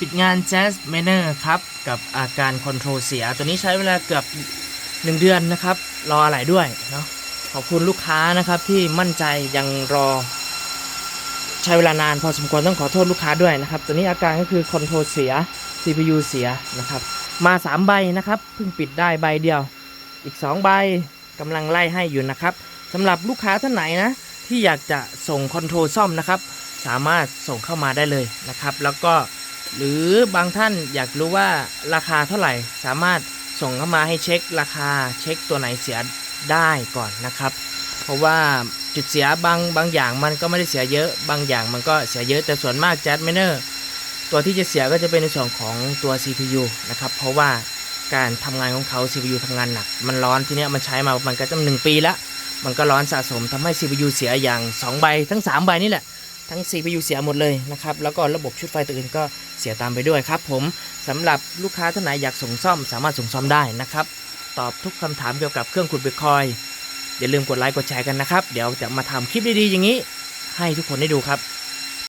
ปิดงาน Jazz Manor ครับ กับอาการคอนโทรลเสีย ตัวนี้ใช้เวลาเกือบ 1 เดือนนะครับ รออะไรด้วยเนาะขอบคุณลูกค้านะครับที่มั่นใจยังรอ ใช้เวลานานพอสมควรต้องขอโทษลูกค้าด้วยนะครับ ตัวนี้อาการก็คือคอนโทรลเสีย CPU เสียนะครับ มา 3 ใบนะครับ เพิ่งปิดได้ใบเดียว อีก 2 ใบกำลังไล่ให้อยู่นะครับสำหรับลูกค้าท่านไหนนะ ที่อยากจะส่งคอนโทรลซ่อมนะครับ สามารถส่งเข้ามาได้เลยนะครับ แล้วก็ หรือบางท่านอยากรู้ว่าราคาเท่าไหร่สามารถส่งเข้ามาให้เช็คราคาเช็คตัวไหนเสียได้ก่อนนะครับ เพราะว่าจุดเสียบางบางอย่างมันก็ไม่ได้เสียเยอะบางอย่างมันก็เสียเยอะแต่ส่วนมาก Jet m a n e r ตัวที่จะเสียก็จะเป็นในส่วนของตัว CPU นะครับ เพราะว่าการทำงานของเขา CPU ทำงานหนัก มันร้อนทีเนี้ยมันใช้มามันก็จะหนึ่งปีละมันก็ร้อนสะสมทำให้ CPU เสียอย่าง 2 ใบทั้ง 3 ใบนี่แหละ ทั้ง CPU เสียหมดเลยนะครับ แล้วก็ระบบชุดไฟตัวอื่นก็เสียตามไปด้วยครับ ผมสำหรับลูกค้าท่านไหนอยากส่งซ่อม สามารถส่งซ่อมได้นะครับ ตอบทุกคำถามเกี่ยวกับเครื่องขุดบิตคอยอย่าลืมกดไลค์กดแชร์กันนะครับ เดี๋ยวจะมาทำคลิปดีๆอย่างนี้ ให้ทุกคนได้ดูครับ